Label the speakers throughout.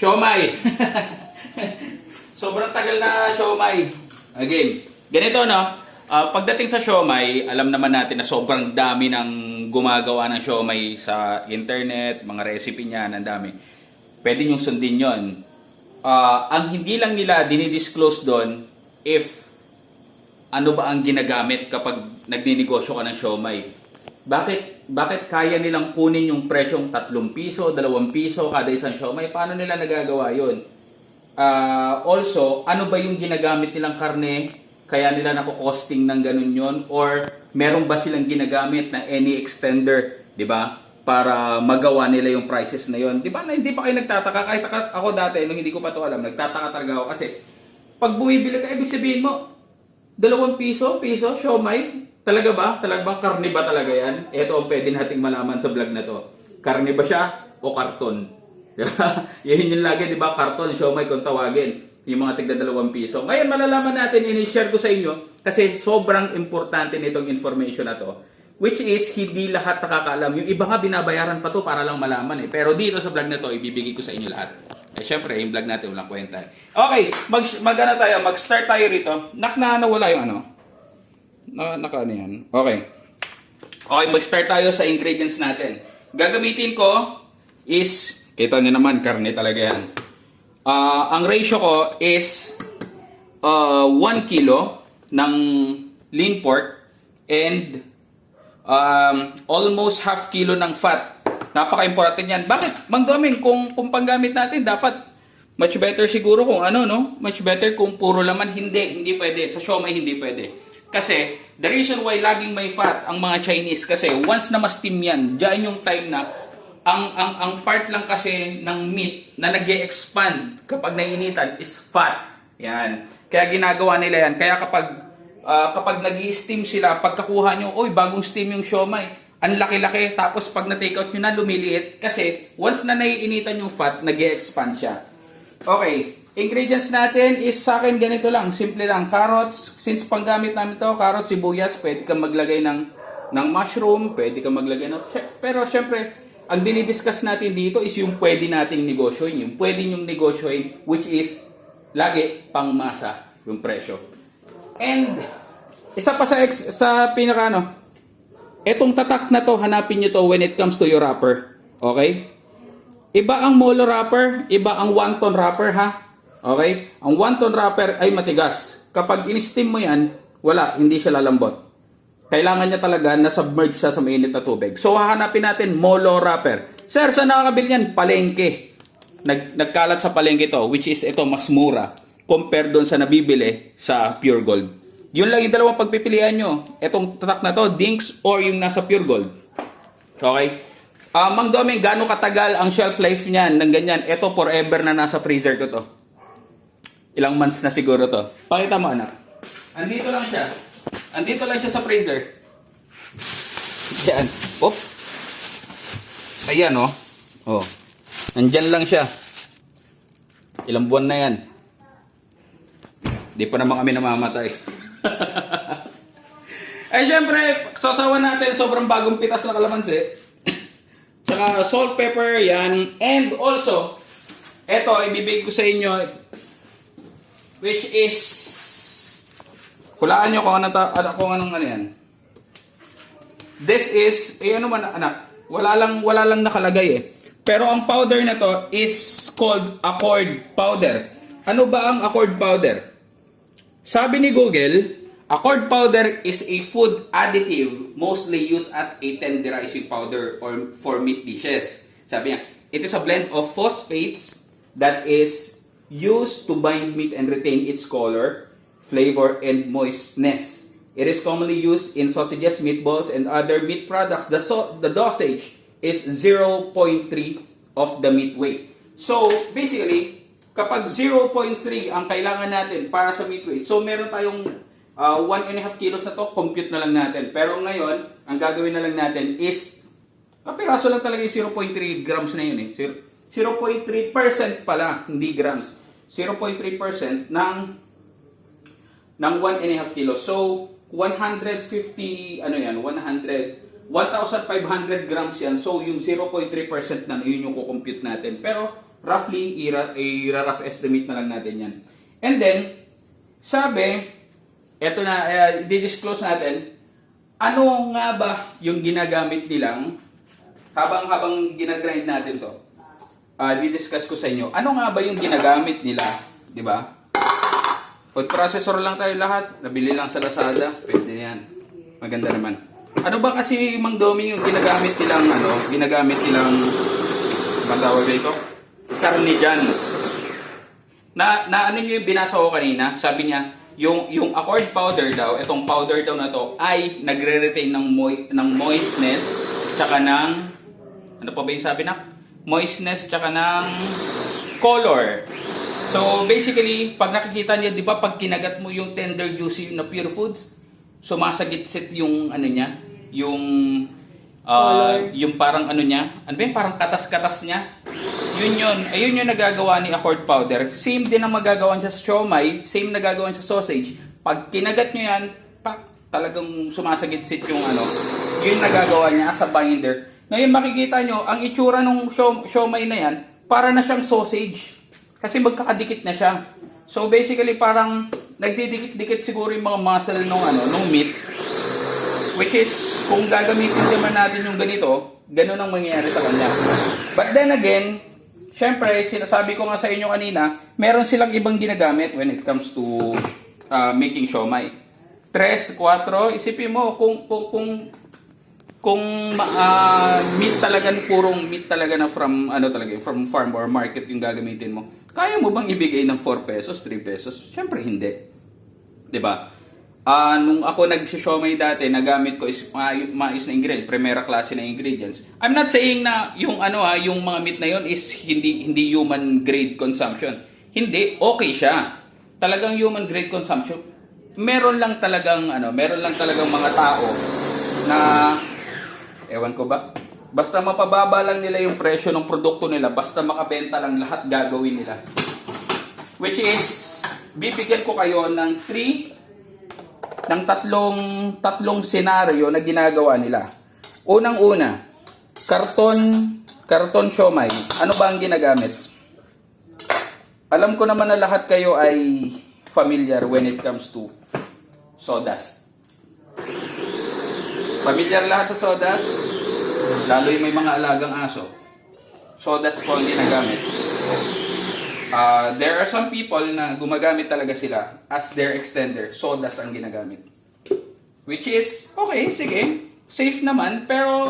Speaker 1: Siomay. Sobrang tagal na siomay. Again, ganito no. Ah, pagdating sa siomay, alam naman natin na sobrang dami ng gumagawa ng siomay sa internet, mga recipe niya, ang dami. Pwede niyong sundin yon. Ah, ang hindi lang nila dinidisclose doon if ano ba ang ginagamit kapag nagninegosyo ka ng siomay. Bakit bakit kaya nilang kunin yung presyong 3 piso, 2 piso kada isang siomay? Paano nila nagagawa 'yon? Ah, also, ano ba yung ginagamit nilang karne? Kaya nila nako-costing ng ganun yon or meron ba silang ginagamit na any extender, 'di ba? Para magawa nila yung prices na yon. 'Di ba? Na hindi pa kayo nagtataka kahit ako dati nung hindi ko pa to alam, nagtataka talaga ako kasi pag bumibili ka, ibig sabihin mo, dalawang piso, piso, siomay, talaga ba? Talaga ba? Karne ba talaga yan? Ito ang pwede nating malaman sa vlog na to. Karne ba siya o karton? Diba? Yan yung lagi, di ba? Karton, siomay kung tawagin. Yung mga tigda dalawang piso. Ngayon, malalaman natin, ini-share ko sa inyo kasi sobrang importante nitong information na to. Which is, hindi lahat nakakaalam. Yung iba nga binabayaran pa to para lang malaman eh. Pero dito sa vlog na to, ibibigay ko sa inyo lahat. Eh, syempre, yung vlog natin, walang kwenta. Okay, mag, mag ano tayo, mag-start tayo rito. Nak na nawala yung ano. Na, naka yan. Okay. Okay, mag-start tayo sa ingredients natin. Gagamitin ko is, kita nyo naman, karne talaga yan. Ah, ang ratio ko is uh, 1 kilo ng lean pork and um, almost half kilo ng fat. Napaka-important yan. Bakit? Mang kung, kung panggamit natin, dapat much better siguro kung ano, no? Much better kung puro laman. Hindi, hindi pwede. Sa siomay, hindi pwede. Kasi, the reason why laging may fat ang mga Chinese, kasi once na ma-steam yan, dyan yung time na ang, ang, ang part lang kasi ng meat na nag expand kapag nainitan is fat. Yan. Kaya ginagawa nila yan. Kaya kapag Ah, kapag nag steam sila, pagkakuha nyo, oy, bagong steam yung siomay. Ang laki-laki. Tapos pag na-take out nyo na, lumiliit. Kasi once na naiinitan yung fat, nag expand siya. Okay. Ingredients natin is sa akin ganito lang. Simple lang. Carrots. Since panggamit namin to, carrots, sibuyas, pwede kang maglagay ng, ng mushroom, pwede kang maglagay ng... Pero syempre, ang dinidiscuss natin dito is yung pwede nating negosyoin. Yung pwede yung negosyoin, which is lagi pangmasa yung presyo. And isa pa sa ex, sa pinaka ano, etong tatak na to, hanapin niyo to when it comes to your wrapper. Okay? Iba ang molo wrapper, iba ang wonton wrapper ha. Okay? Ang wonton wrapper ay matigas. Kapag in-steam mo yan, wala, hindi siya lalambot. Kailangan niya talaga na submerge siya sa mainit na tubig. So hahanapin natin molo wrapper. Sir, saan nakakabili yan? Palengke. Nag, nagkalat sa palengke to, which is ito mas mura compare doon sa nabibili sa Pure Gold. Yun lang yung dalawang pagpipilian nyo. Etong tatak na to, Dinks or yung nasa Pure Gold. Okay? Ah, Mang Doming, gaano katagal ang shelf life niyan ng ganyan? Ito forever na nasa freezer ko to. Ilang months na siguro to. Pakita mo anak. Andito lang siya. Andito lang siya sa freezer. Yan. Op. Ayan oh. Oh. Nandyan lang siya. Ilang buwan na yan. Di pa naman kami namamatay. Ay, syempre, sasawa natin sobrang bagong pitas na kalamansi. Tsaka salt, pepper, yan. And also, eto, ibibigay ko sa inyo, which is, hulaan nyo kung ano, ta, ano, kung anong ano yan. This is, eh ano man anak, wala lang, wala lang nakalagay eh. Pero ang powder na to is called Accord powder. Ano ba ang Accord powder? Sabi ni Google, Accord powder is a food additive mostly used as a tenderizing powder or for meat dishes. Sabi niya, it is a blend of phosphates that is used to bind meat and retain its color, flavor, and moistness. It is commonly used in sausages, meatballs, and other meat products. The, so- the dosage is 0.3 of the meat weight. So, basically, kapag 0.3 ang kailangan natin para sa meat weight, so meron tayong uh, 1 and a half kilos na to, compute na lang natin. Pero ngayon, ang gagawin na lang natin is, kapiraso lang talaga yung 0.3 grams na yun eh. Zero- 0.3% pala, hindi grams. 0.3% ng ng 1 and a half kilo. So, 150, ano yan, 100, 1,500 grams yan. So, yung 0.3% na yun yung kukompute natin. Pero, roughly, i-rough estimate na lang natin yan. And then, sabi, eto na, uh, di-disclose natin, ano nga ba yung ginagamit nilang, habang habang ginagrind natin to, uh, di-discuss ko sa inyo, ano nga ba yung ginagamit nila, di ba? Food processor lang tayo lahat, nabili lang sa Lazada, pwede yan. Maganda naman. Ano ba kasi Mang Domi yung ginagamit nilang ano, ginagamit nilang bang tawag dito? Karne. Na, na ano yung binasa ko kanina, sabi niya, yung yung accord powder daw, itong powder daw na to ay nagre-retain ng moi- ng moistness tsaka ng ano pa ba yung sabi na? Moistness tsaka ng color. So basically, pag nakikita niyo, 'di ba, pag kinagat mo yung tender juicy na pure foods, sumasagit-sit yung ano niya, yung ah, yung parang ano niya, ano ba yun, parang katas-katas niya. Yun yun. Ayun yung nagagawa ni Accord Powder. Same din ang magagawa niya sa siomay, same nagagawa niya sa sausage. Pag kinagat niyo yan, pak, talagang sumasagit-sit yung ano, yun nagagawa niya as a binder. Ngayon makikita nyo, ang itsura ng siom- siomay na yan, para na siyang sausage. Kasi magkakadikit na siya. So basically parang nagdidikit-dikit siguro yung mga muscle nung ano, nung meat. Which is, kung gagamitin naman natin yung ganito, ganun ang mangyayari sa kanya. But then again, syempre, sinasabi ko nga sa inyo kanina, meron silang ibang ginagamit when it comes to uh, making siomay. Tres, cuatro, isipin mo kung kung kung kung ah, meat talaga purong meat talaga na from ano talaga from farm or market yung gagamitin mo. Kaya mo bang ibigay ng 4 pesos, 3 pesos? Syempre hindi. 'Di ba? Ah, nung ako nag-siomay dati, nagamit ko is ma- maayos na ingredient, primera klase na ingredients. I'm not saying na yung ano ah, yung mga meat na yon is hindi hindi human grade consumption. Hindi, okay siya. Talagang human grade consumption. Meron lang talagang ano, meron lang talagang mga tao na ewan ko ba, basta mapababa lang nila yung presyo ng produkto nila, basta makabenta lang lahat gagawin nila. Which is bibigyan ko kayo ng 3 ng tatlong tatlong senaryo na ginagawa nila. Unang-una, karton karton siomay. Ano ba ang ginagamit? Alam ko naman na lahat kayo ay familiar when it comes to sawdust. Familiar lahat sa sawdust? Lalo yung may mga alagang aso. Sawdust po ang ginagamit. Ah, there are some people na gumagamit talaga sila as their extender. Sawdust ang ginagamit. Which is, okay, sige, safe naman, pero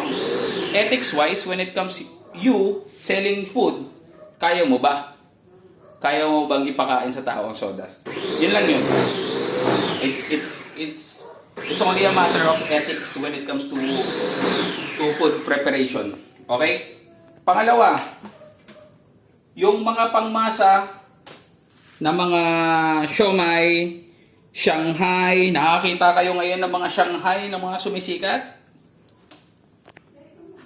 Speaker 1: ethics-wise, when it comes you selling food, kaya mo ba? Kaya mo bang ipakain sa tao ang sawdust? Yun lang yun. It's, it's, it's, it's only a matter of ethics when it comes to, to food preparation. Okay? Pangalawa, yung mga pangmasa na mga siomay, Shanghai, nakakita kayo ngayon ng mga Shanghai ng mga sumisikat?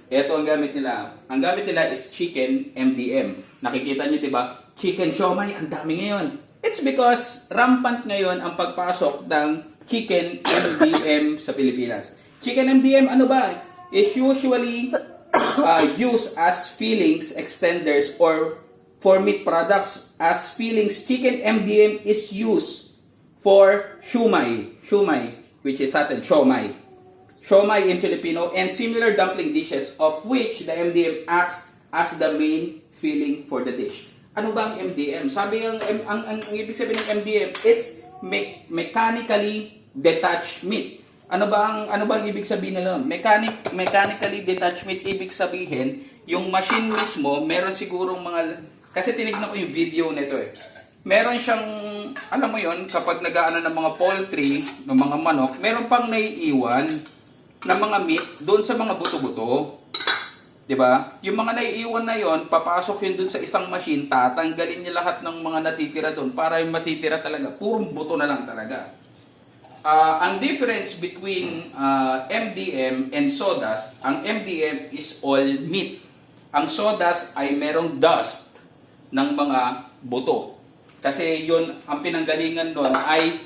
Speaker 1: Ito ang gamit nila. Ang gamit nila is chicken MDM. Nakikita niyo 'di ba? Chicken siomay, ang dami ngayon. It's because rampant ngayon ang pagpasok ng chicken MDM sa Pilipinas. Chicken MDM ano ba? Is usually uh, used as fillings, extenders, or for meat products as fillings. Chicken MDM is used for shumai, shumai, which is atin, siomai. Siomai in Filipino and similar dumpling dishes of which the MDM acts as the main filling for the dish. Ano ba ang MDM? Sabi ang, ang, ang, ang ibig sabihin ng MDM, it's me- mechanically detached meat. Ano ba ang ano ba ang ibig sabihin nila? Mechanic mechanically detached meat ibig sabihin, yung machine mismo, meron sigurong mga kasi tinignan ko yung video nito eh. Meron siyang alam mo yon kapag nagaano ng mga poultry, ng mga manok, meron pang naiiwan ng mga meat doon sa mga buto-buto. 'Di ba? Yung mga naiiwan na yon, papasok yun doon sa isang machine, tatanggalin niya lahat ng mga natitira doon para yung matitira talaga, purong buto na lang talaga. Ah, ang difference between ah, MDM and sawdust, ang MDM is all meat. Ang sawdust ay merong dust ng mga buto. Kasi yun, ang pinanggalingan doon ay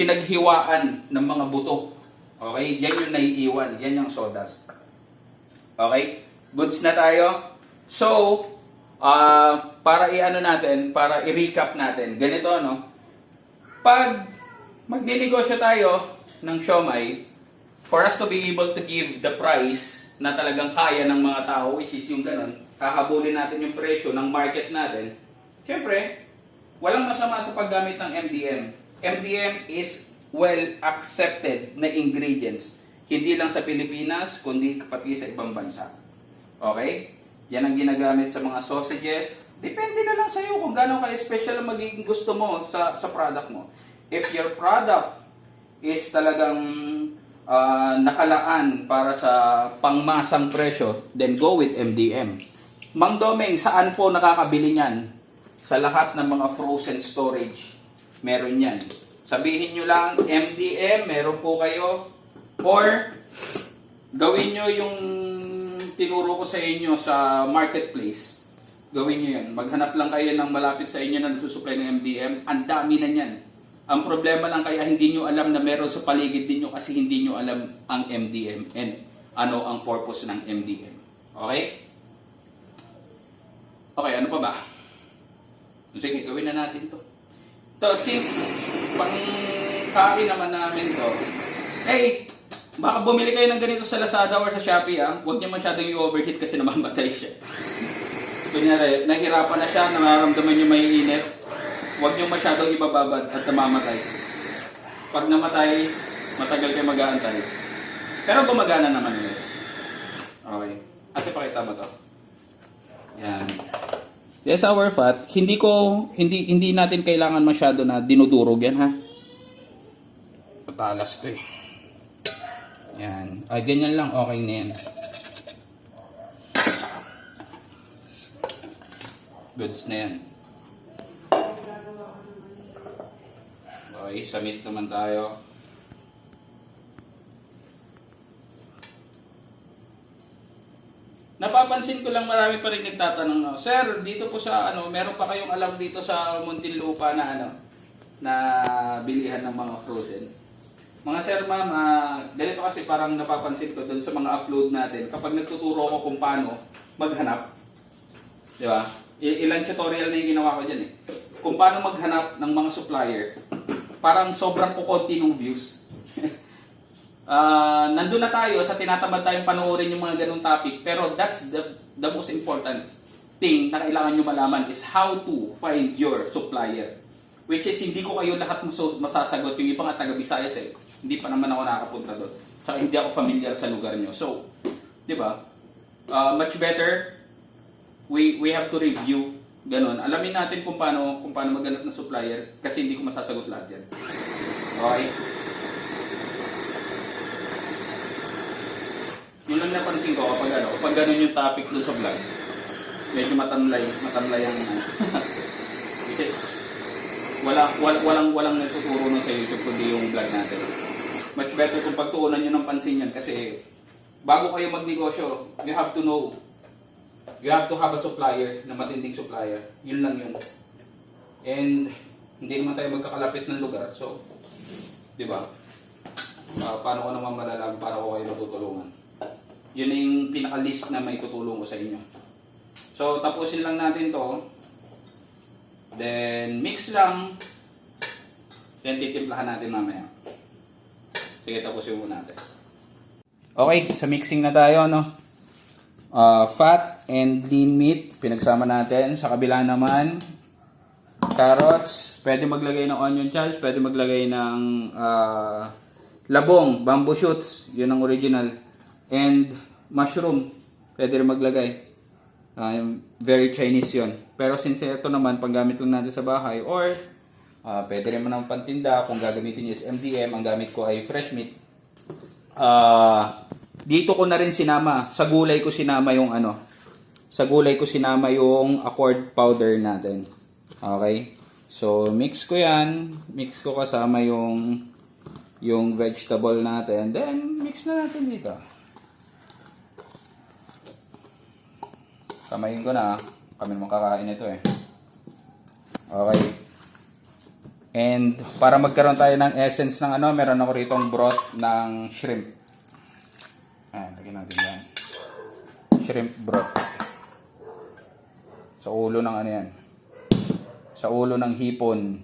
Speaker 1: pinaghiwaan ng mga buto. Okay? Yan yung naiiwan. Yan yung sawdust. Okay? Goods na tayo. So, ah para i-ano natin, para i-recap natin. Ganito, no? Pag magninegosyo tayo ng siomay, for us to be able to give the price na talagang kaya ng mga tao, which is yung ganun, kahabulin natin yung presyo ng market natin, syempre, walang masama sa paggamit ng MDM. MDM is well accepted na ingredients. Hindi lang sa Pilipinas, kundi pati sa ibang bansa. Okay? Yan ang ginagamit sa mga sausages. Depende na lang sa'yo kung gano'n ka-special ang magiging gusto mo sa, sa product mo. If your product is talagang ah, nakalaan para sa pangmasang presyo, then go with MDM. Mang Domeng, saan po nakakabili niyan? Sa lahat ng mga frozen storage, meron yan. Sabihin nyo lang, MDM, meron po kayo. Or, gawin nyo yung tinuro ko sa inyo sa marketplace. Gawin nyo yan. Maghanap lang kayo ng malapit sa inyo na nagsusupply ng MDM. Ang dami na yan. Ang problema lang kaya hindi nyo alam na meron sa paligid ninyo kasi hindi nyo alam ang MDM and ano ang purpose ng MDM. Okay? Okay, ano pa ba? Sige, gawin na natin to. To, since pangkain naman namin to, hey, baka bumili kayo ng ganito sa Lazada or sa Shopee, ah. Huwag niyo masyadong i-overheat kasi namamatay siya. Kunyari, nahirapan na siya, nararamdaman niyo may init. Huwag niyo masyadong ibababad at namamatay. Pag namatay, matagal kayo mag-aantay. Pero gumagana naman yun. Okay. At ipakita mo to. Yan. Yes, our fat. Hindi ko hindi hindi natin kailangan masyado na dinudurog yan ha. Patalas to eh. Yan. Ay, ganyan lang. Okay na yan. Goods na yan. Okay, submit naman tayo. Napapansin ko lang marami pa rin nagtatanong na, Sir, dito po sa ano, meron pa kayong alam dito sa Muntinlupa na ano, na bilihan ng mga frozen. Mga sir, ma'am, ah, ganito kasi parang napapansin ko doon sa mga upload natin. Kapag nagtuturo ko kung paano maghanap, di ba? I- ilang tutorial na yung ginawa ko dyan eh. Kung paano maghanap ng mga supplier, parang sobrang kukunti ng views. Ah, nandun na tayo sa tinatamad tayong panoorin yung mga ganung topic, pero that's the, the most important thing na kailangan nyo malaman is how to find your supplier. Which is, hindi ko kayo lahat masasagot. Yung ibang taga Visayas eh, hindi pa naman ako nakakapunta doon. Tsaka hindi ako familiar sa lugar nyo. So, di ba? Ah, much better, we we have to review ganun. Alamin natin kung paano kung paano maghanap ng supplier kasi hindi ko masasagot lahat yan. Okay? Yun lang napansin ko kapag ano, kapag ganun yung topic doon sa vlog. Medyo matamlay, matamlay ang ano. Which is wala, wala walang walang nagtuturo nun sa YouTube kundi yung vlog natin. Much better kung pagtuunan nyo ng pansin yan kasi bago kayo magnegosyo, you have to know you have to have a supplier na matinding supplier. Yun lang yun. And hindi naman tayo magkakalapit ng lugar. So, di ba? Ah, paano ko naman malalaman paano ko kayo matutulungan? Yun yung pinaka-list na may tutulong ko sa inyo. So, tapusin lang natin to. Then, mix lang. Then, titimplahan natin mamaya. Sige, tapusin muna natin. Okay, sa mixing na tayo, no? Uh, fat and lean meat, pinagsama natin. Sa kabila naman, carrots, pwede maglagay ng onion chives, pwede maglagay ng ah, labong, bamboo shoots, yun ang original. And mushroom, pwede rin maglagay. Ah, very Chinese yun. Pero since ito naman, panggamit lang natin sa bahay, or ah, pwede rin naman pantinda, kung gagamitin nyo is MDM, ang gamit ko ay fresh meat. Ah, dito ko na rin sinama, sa gulay ko sinama yung ano, sa gulay ko sinama yung accord powder natin. Okay? So, mix ko yan. Mix ko kasama yung yung vegetable natin. Then, mix na natin dito. Kamayin ko na. Kami naman kakain ito eh. Okay. And para magkaroon tayo ng essence ng ano, meron ako rito broth ng shrimp. Ayan, lagyan natin yan. Shrimp broth. Sa ulo ng ano yan. Sa ulo ng hipon.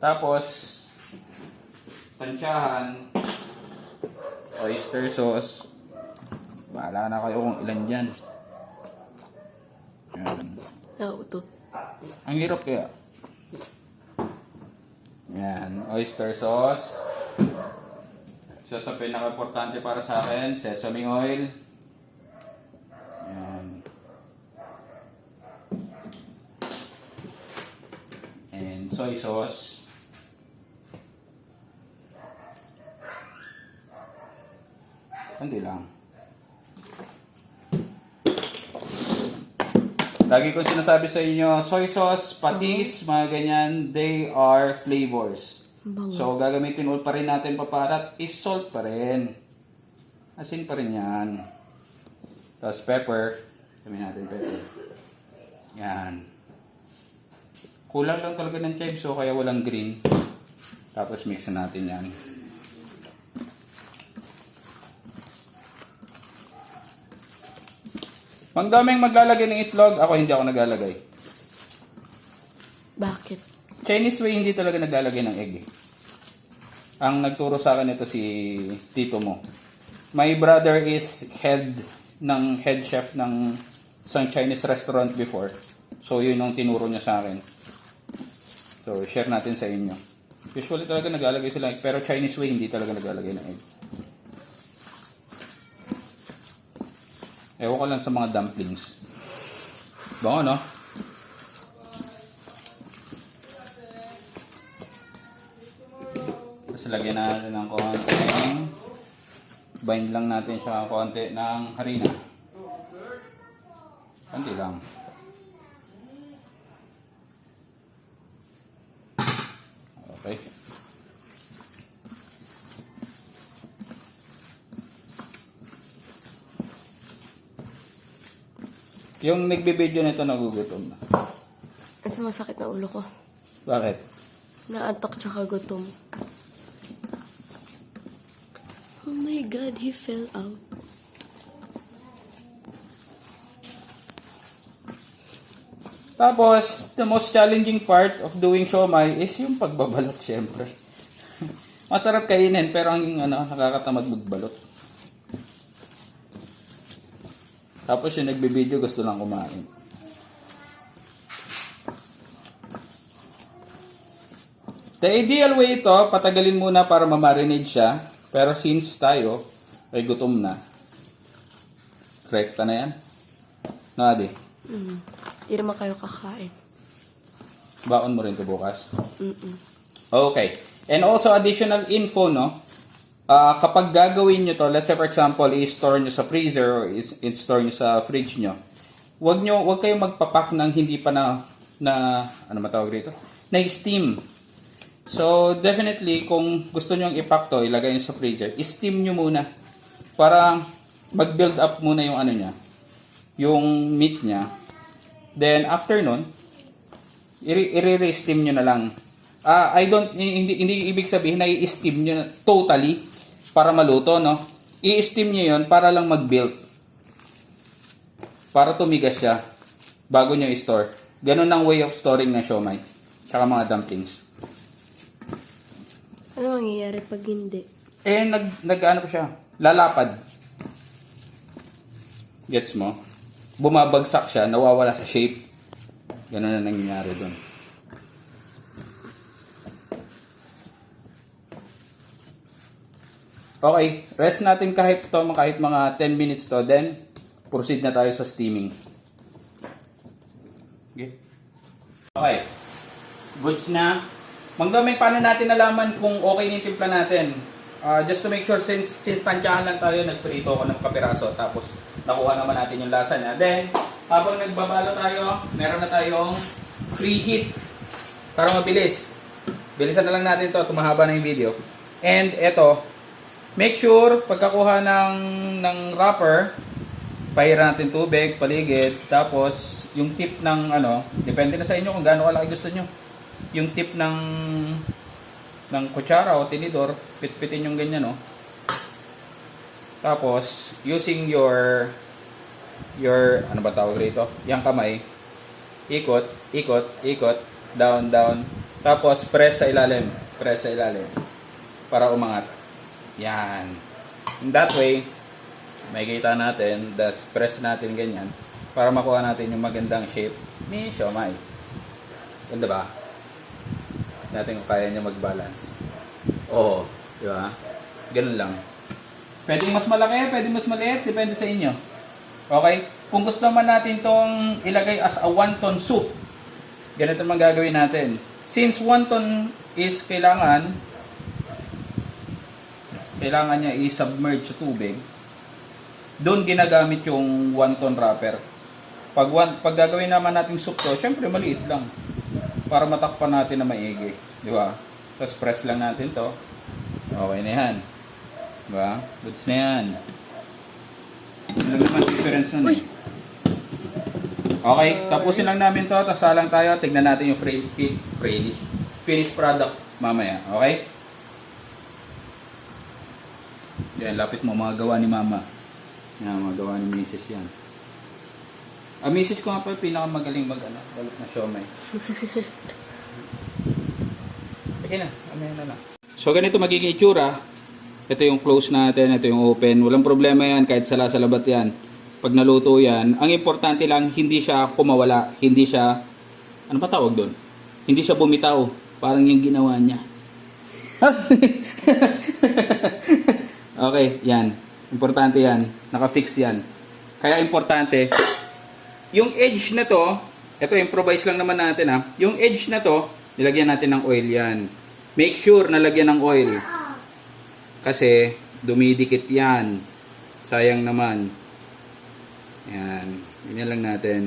Speaker 1: Tapos, tansyahan, oyster sauce. Bahala na kayo kung ilan dyan. Yan.
Speaker 2: Nautot.
Speaker 1: Ang hirap kaya. Yan, oyster sauce. Isa sa pinaka-importante para sa akin, sesame oil. Yan. And soy sauce. Hindi lang. Lagi ko sinasabi sa inyo, soy sauce, patis, mga ganyan, they are flavors.
Speaker 2: Bango.
Speaker 1: So, gagamitin ulit pa rin natin paparat is salt pa rin. Asin pa rin yan. Tapos pepper. Kami natin pepper. Yan. Kulang lang talaga ng chives so kaya walang green. Tapos mix na natin yan. Pang daming maglalagay ng itlog, ako hindi ako naglalagay.
Speaker 2: Bakit?
Speaker 1: Chinese way hindi talaga naglalagay ng egg. eh. Ang nagturo sa akin ito si tito mo. My brother is head ng head chef ng isang Chinese restaurant before. So yun yung tinuro niya sa akin. So share natin sa inyo. Usually talaga naglalagay sila egg, pero Chinese way hindi talaga naglalagay ng egg. Ewan ko lang sa mga dumplings. Bango no? Tapos lagyan natin ng konting bind lang natin siya konti ng harina. Konti lang. Okay. Yung nagbibideo nito nagugutom na.
Speaker 2: Ang sumasakit na ulo ko.
Speaker 1: Bakit?
Speaker 2: Naantok tsaka gutom. Oh my God, he fell out.
Speaker 1: Tapos, the most challenging part of doing siomay is yung pagbabalot, syempre. Masarap kainin, pero ang ano, nakakatamad magbalot. Tapos yung nagbibideo gusto lang kumain. The ideal way ito, patagalin muna para mamarinate siya. Pero since tayo ay gutom na, rekta na yan. No, Adi?
Speaker 2: Mm. Hindi naman kayo kakain.
Speaker 1: Baon mo rin ito bukas.
Speaker 2: Mm-mm.
Speaker 1: Okay. And also additional info, no? Ah, kapag gagawin nyo to, let's say for example, i-store nyo sa freezer or is- i-store nyo sa fridge nyo, wag nyo, wag kayong magpapak ng hindi pa na, na, ano matawag dito? Na steam. So, definitely, kung gusto nyo ipack to, ilagay nyo sa freezer, steam nyo muna. Para mag-build up muna yung ano niya, yung meat niya. Then, after nun, i-re-steam nyo na lang. Ah, I don't hindi hindi ibig sabihin na i-steam nyo totally para maluto, no? I-steam nyo 'yon para lang mag-build. Para tumigas siya bago nyo i-store. Ganun ang way of storing ng siomay. Tsaka mga dumplings.
Speaker 2: Ano mangyayari pag hindi?
Speaker 1: Eh, nag, nag ano pa siya? Lalapad. Gets mo? Bumabagsak siya, nawawala sa shape. Ganun na nangyayari doon. Okay, rest natin kahit to, kahit mga 10 minutes to, then proceed na tayo sa steaming. Okay. Okay. Goods na. Mangdoming, paano natin nalaman kung okay na yung timpla natin? Ah, just to make sure, since, since tansyahan lang tayo, nagprito ako ng kapiraso, tapos nakuha naman natin yung lasa niya. Then, habang nagbabalo tayo, meron na tayong preheat para mabilis. Bilisan na lang natin to, tumahaba na yung video. And eto, make sure, pagkakuha ng, ng wrapper, pahiran natin tubig, paligid, tapos yung tip ng ano, depende na sa inyo kung gaano kalaki gusto nyo. Yung tip ng ng kutsara o tinidor, pitpitin yung ganyan, no? Tapos, using your your, ano ba tawag rito? Yung kamay. Ikot, ikot, ikot, down, down. Tapos, press sa ilalim. Press sa ilalim. Para umangat. Yan. In that way, makikita natin, das press natin ganyan para makuha natin yung magandang shape ni siomay. Ganda ba? Natin kung kaya niya mag-balance. Oo, di ba? Ganun lang. Pwedeng mas malaki, pwedeng mas maliit, depende sa inyo. Okay? Kung gusto naman natin tong ilagay as a wonton soup, ganito man gagawin natin. Since wonton is kailangan kailangan niya i-submerge sa tubig, doon ginagamit yung wonton wrapper. Pag, one, pag gagawin naman natin soup to, syempre maliit lang. Para matakpan natin na maigi. Di ba? Tapos press lang natin to. Okay na yan. Di ba? Goods na yan. Ano naman difference nun eh. Okay, tapusin lang namin to. Tapos salang tayo. Tignan natin yung free, free, finish, finished product mamaya. Okay? Yan, lapit mo. Mga gawa ni mama. Yan, mga gawa ni misis yan. Ah, misis ko nga pa pinakamagaling mag ano, balot na siomay. Sige na, amaya na lang. So ganito magiging itsura. Ito yung close natin, ito yung open. Walang problema yan kahit sala sa labat yan. Pag naluto yan, ang importante lang hindi siya kumawala, hindi siya ano ba tawag doon? Hindi siya bumitaw, parang yung ginawa niya. okay, yan. Importante yan. Naka-fix yan. Kaya importante, yung edge na to, ito improvise lang naman natin ha. Yung edge na to, nilagyan natin ng oil yan. Make sure nalagyan ng oil. Kasi dumidikit yan. Sayang naman. Yan. Ganyan lang natin.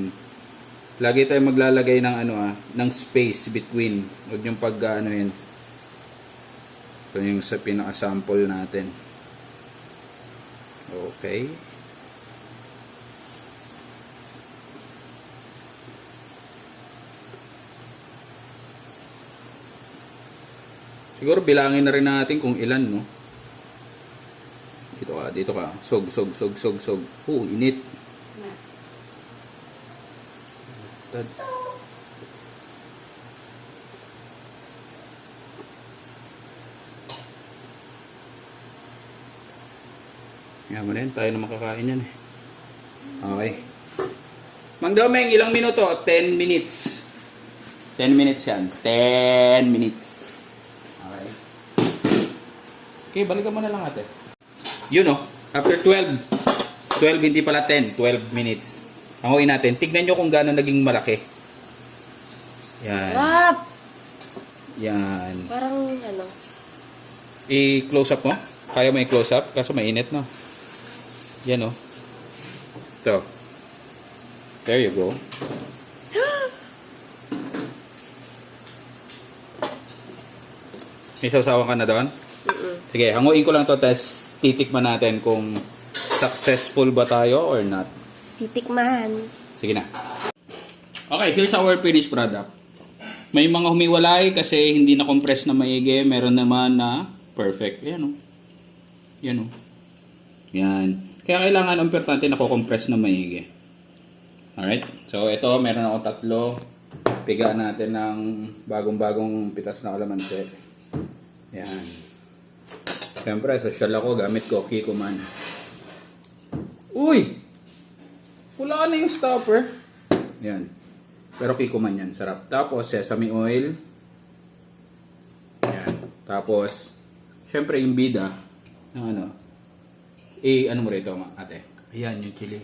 Speaker 1: Lagi tayo maglalagay ng ano ah, ng space between. Huwag yung pag ano yun. Ito yung sa pinaka-sample natin. Okay. Siguro bilangin na rin natin kung ilan, no? Dito ka, dito ka. Sog, sog, sog, sog, sog. Oh, init. Tad. Yan mo rin, tayo na makakain yan eh. Okay. Mang Domeng, ilang minuto? 10 minutes. 10 minutes yan. 10 minutes. Okay. Okay, balikan mo na lang ate. Yun oh, after 12. 12, hindi pala 10. 12 minutes. Hanguin natin. Tignan nyo kung gaano naging malaki. Yan.
Speaker 2: Rap!
Speaker 1: Yan.
Speaker 2: Parang ano.
Speaker 1: I-close up mo. Kaya mo i-close up? Kaso mainit no. Yan oh. Ito. There you go. May sausawan ka na doon?
Speaker 2: Mm-mm.
Speaker 1: Sige, hanguin ko lang to test titikman natin kung successful ba tayo or not.
Speaker 2: Titikman.
Speaker 1: Sige na. Okay, here's our finished product. May mga humiwalay kasi hindi na compress na maigi. Meron naman na perfect. Yan o. Yan o. Yan. Kaya kailangan ang importante na compress na maigi. Alright? So, ito, meron ako tatlo. Piga natin ng bagong-bagong pitas na kalamansi. Yan. Siyempre, social ako. Gamit ko, Kiko man. Uy! Wala na yung stopper. Yan. Pero kiko man yan. Sarap. Tapos, sesame oil. Yan. Tapos, syempre yung bida. Ano. Eh, ano mo rito, ate? Ayan, yung chili.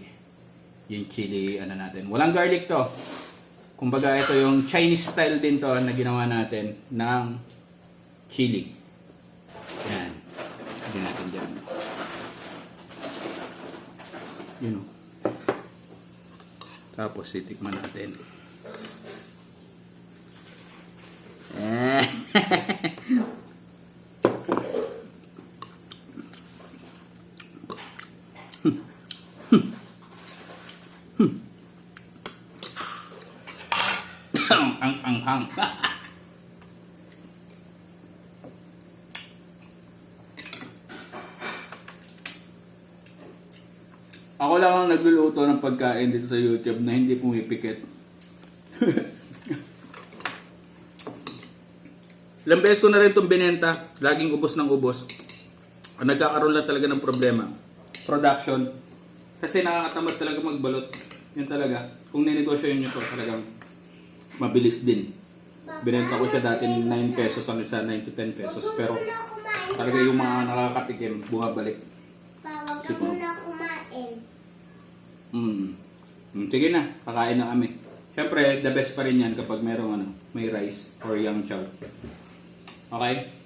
Speaker 1: Yung chili, ano natin. Walang garlic to. Kumbaga, ito yung Chinese style din to na ginawa natin ng chili. Yan. Hindi natin dyan. Yun o. Tapos titikman natin. Eh. ang ang hang. Ako wala kang nagluluto ng pagkain dito sa YouTube na hindi pumipikit. Ilang beses ko na rin itong binenta, laging ubos ng ubos. Ang nagkakaroon lang talaga ng problema. Production. Kasi nakakatamad talaga magbalot. Yun talaga. Kung ninegosyo nyo to, talagang mabilis din. Binenta ko siya dati ng 9 pesos ang isa, 9 to 10 pesos. Pero talaga yung mga nakakatikim, bumabalik. Siguro. Mm. Mm, Sige na, kakain na kami. Siyempre, the best pa rin yan kapag merong ano, may rice or young chow. Okay?